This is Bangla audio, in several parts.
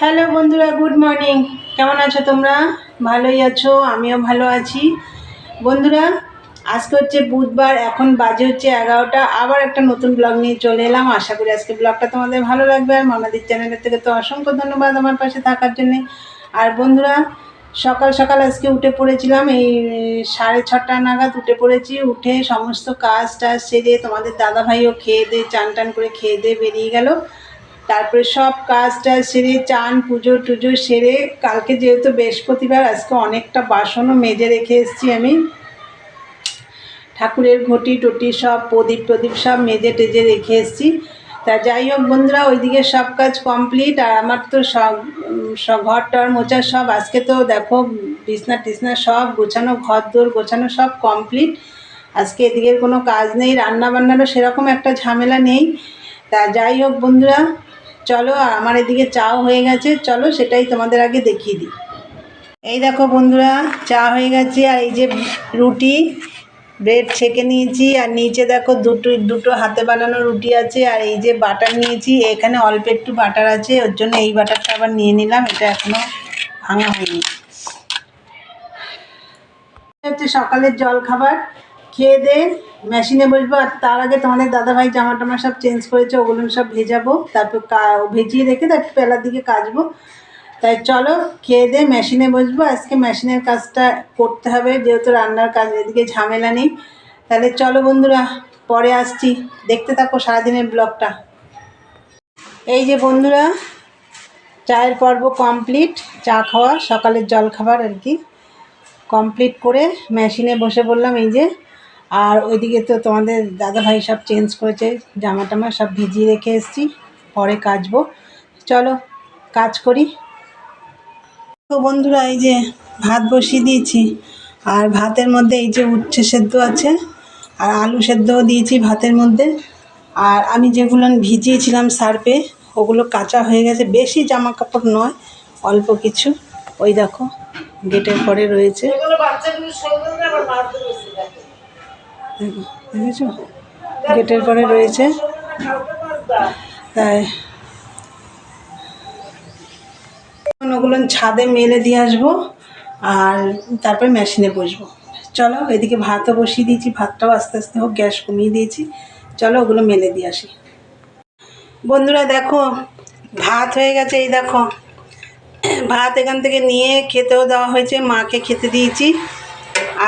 হ্যালো বন্ধুরা, গুড মর্নিং। কেমন আছো তোমরা? ভালোই আছো, আমিও ভালো আছি। বন্ধুরা, আজকে হচ্ছে বুধবার, এখন বাজে হচ্ছে এগারোটা। আবার একটা নতুন ব্লগ নিয়ে চলে এলাম। আশা করি আজকে ব্লগটা তোমাদের ভালো লাগবে। আর মনাদির চ্যানেলের থেকে তো অসংখ্য ধন্যবাদ আমার পাশে থাকার জন্যে। আর বন্ধুরা, সকাল সকাল আজকে উঠে পড়েছিলাম। এই সাড়ে ছটা নাগাদ উঠে পড়েছি। উঠে সমস্ত কাজ টাজ সেরে তোমাদের দাদাভাইও খেয়ে দিয়ে চান টান করে খেয়ে দিয়ে বেরিয়ে গেল। তারপরে সব কাজটা সেরে, চান, পুজো টুজো সেরে, কালকে যেহেতু বৃহস্পতিবার, আজকে অনেকটা বাসনও মেজে রেখে এসেছি আমি। ঠাকুরের ঘটি টটি সব, প্রদীপ প্রদীপ সব মেজে টেজে রেখে এসেছি। তা যাই হোক বন্ধুরা, ওইদিকে সব কাজ কমপ্লিট, আর আমার তো সব ঘর টর মোচা সব, আজকে তো দেখো বিছনা টিছনা সব গোছানো, ঘর দোর গোছানো সব কমপ্লিট। আজকে এদিকের কোনো কাজ নেই রান্না বান্নারও সেরকম একটা ঝামেলা নেই। তা যাই হোক বন্ধুরা চলো, আর আমার এদিকে চাও হয়ে গেছে। চলো, সেটাই তোমাদের আগে দেখিয়ে দিই। এই দেখো বন্ধুরা, চা হয়ে গেছে, আর এই যে রুটি, ব্রেড ছেঁকে নিয়েছি। আর নিচে দেখো দুটো দুটো হাতে বানানো রুটি আছে, আর এই যে বাটার নিয়েছি। এখানে অল্প একটু বাটার আছে, ওর জন্য এই বাটারটা আবার নিয়ে নিলাম, এটা এখনও ভাঙা হয়নি। হচ্ছে সকালের জল খাবার খেয়ে দে মেশিনে বসবো, আর তার আগে তোমাদের দাদাভাই জামা টামা সব চেঞ্জ করেছে, ওগুলো সব ভেজাবো, তারপর ভিজিয়ে রেখে তারপর পেলার দিকে কাচবো। তাই চলো, খেয়ে দে মেশিনে বসবো, আজকে মেশিনের কাজটা করতে হবে, যেহেতু রান্নার কাজ, এদিকে ঝামেলা নেই। তাহলে চলো বন্ধুরা, পরে আসছি। দেখতে থাকো সারাদিনের ব্লগটা। এই যে বন্ধুরা, চায়ের পর্ব কমপ্লিট চা খাওয়া, সকালের জল খাবার আর কি। কমপ্লিট করে মেশিনে বসে পড়লাম, এই যে আর ওইদিকে তো তোমাদের দাদাভাই সব চেঞ্জ করেছে, জামা টামা সব ভিজিয়ে রেখে এসেছি, পরে কাচবো। চলো, কাজ করি। তো বন্ধুরা, এই যে ভাত বসিয়ে দিয়েছি, আর ভাতের মধ্যে এই যে উচ্ছে সেদ্ধ আছে, আর আলু সেদ্ধও দিয়েছি ভাতের মধ্যে। আর আমি যেগুলো ভিজিয়েছিলাম সার্পে ওগুলো কাঁচা হয়ে গেছে। বেশি জামা কাপড় নয়, অল্প কিছু। ওই দেখো, গেটের পরে রয়েছে। দেখেছ? গেটের পরে রয়েছে। তাই। ওগুলো ছাদে মেলে দিয়ে আসব আর তারপরে মেশিনে বসবো। চলো, এদিকে ভাতও বসিয়ে দিয়েছি, ভাতটাও আস্তে আস্তে হোক, গ্যাস কমিয়ে দিয়েছি। চলো, ওগুলো মেলে দিয়ে আসি। বন্ধুরা, দেখো, ভাত হয়ে গেছে, এই দেখো। ভাত এখান থেকে নিয়ে খেতেও দেওয়া হয়েছে, মাকে খেতে দিয়েছি।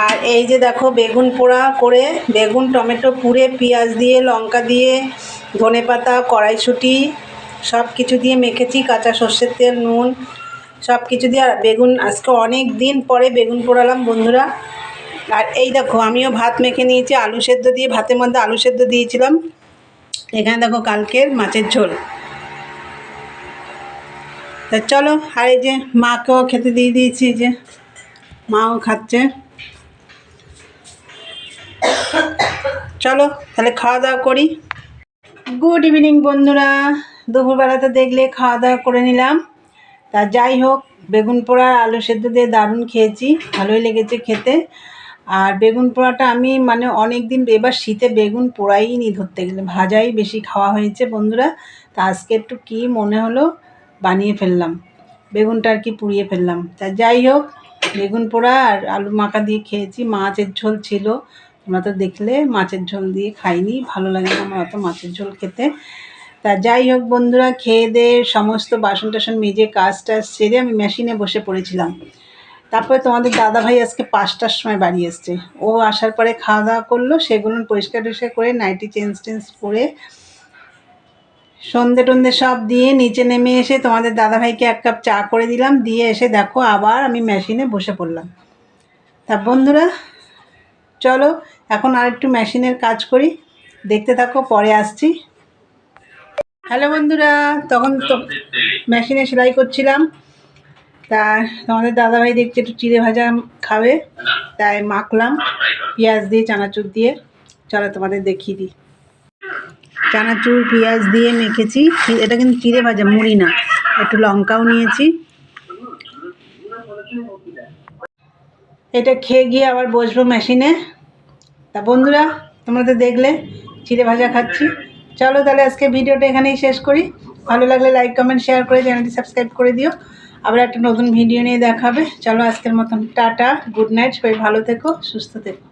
আর এই যে দেখো বেগুন পোড়া করে বেগুন, টমেটো পুড়ে, পেঁয়াজ দিয়ে, লঙ্কা দিয়ে, ধনে পাতা, কড়াইশুঁটি, সব কিছু দিয়ে মেখেছি, কাঁচা সর্ষের তেল, নুন, সব কিছু দিয়ে। আর বেগুন, আজকে অনেক দিন পরে বেগুন পোড়ালাম বন্ধুরা। আর এই দেখো, আমিও ভাত মেখে নিয়েছি, আলু সেদ্ধ দিয়ে, ভাতের মধ্যে আলু সেদ্ধ দিয়েছিলাম। এখানে দেখো কালকের মাছের ঝোল। তা চলো, আর এই যে মাকেও খেতে দিয়ে দিয়েছি যে মাও খাচ্ছে। চলো, তাহলে খাওয়া দাওয়া করি। গুড ইভিনিং বন্ধুরা দুপুরবেলাতে দেখলে খাওয়া দাওয়া করে নিলাম। তা যাই হোক, বেগুন পোড়া আলু সেদ্ধ দিয়ে দারুণ খেয়েছি, ভালোই লেগেছে খেতে। আর বেগুন পোড়াটা আমি মানে অনেক দিন এবার শীতে বেগুন পোড়াই নি ধরতে গেলে, ভাজাই বেশি খাওয়া হয়েছে বন্ধুরা। তা আজকে একটু কী মনে হলো বানিয়ে ফেললাম, বেগুনটা আর কি পুড়িয়ে ফেললাম। তা যাই হোক, বেগুন পোড়া আর আলু মাখা দিয়ে খেয়েছি, মাছের ঝোল ছিল। তোমরা তো দেখলে মাছের ঝোল দিয়ে খাইনি, ভালো লাগে না আমার অত মাছের ঝোল খেতে। তা যাই হোক বন্ধুরা, খেয়ে দিয়ে সমস্ত বাসন টাসন মেজে কাজ টাজ সেরে আমি মেশিনে বসে পড়েছিলাম। তারপরে তোমাদের দাদাভাই আজকে পাঁচটার সময় বাড়ি এসছে। ও আসার পরে খাওয়া দাওয়া করল, সেগুলো পরিষ্কার টরিষ্কার করে নাইটি চেঞ্জ টেঞ্জ করে সন্ধে টন্ধে সব দিয়ে নিচে নেমে এসে তোমাদের দাদাভাইকে এক কাপ চা করে দিলাম। দিয়ে এসে দেখো আবার আমি মেশিনে বসে পড়লাম। তা বন্ধুরা চলো, এখন আর একটু মেশিনের কাজ করি। দেখতে থাকো, পরে আসছি। হ্যালো বন্ধুরা, তখন তো মেশিনে সেলাই করছিলাম। তা তোমাদের দাদাভাই দেখছি একটু চিড়ে ভাজা খাবে, তাই মাখলাম। পেঁয়াজ দিয়ে, চানাচুর দিয়ে। চলো তোমাদের দেখিয়ে দিই। চানাচুর, পেঁয়াজ দিয়ে মেখেছি। এটা কিন্তু চিড়ে ভাজা, মুড়ি না। একটু লঙ্কাও নিয়েছি। এটা খেয়ে গিয়ে আবার বসবো মেশিনে তা বন্ধুরা, তোমরা তো দেখলে, চিড়ে ভাজা খাচ্ছি। চলো তাহলে আজকে ভিডিওটা এখানেই শেষ করি। ভালো লাগলে লাইক কমেন্ট শেয়ার করে চ্যানেলটি সাবস্ক্রাইব করে দিও। আবার একটা নতুন ভিডিও নিয়ে দেখাবে। চলো আজকের মতন, টাটা গুড নাইট সবাই ভালো থেকো, সুস্থ থেকো।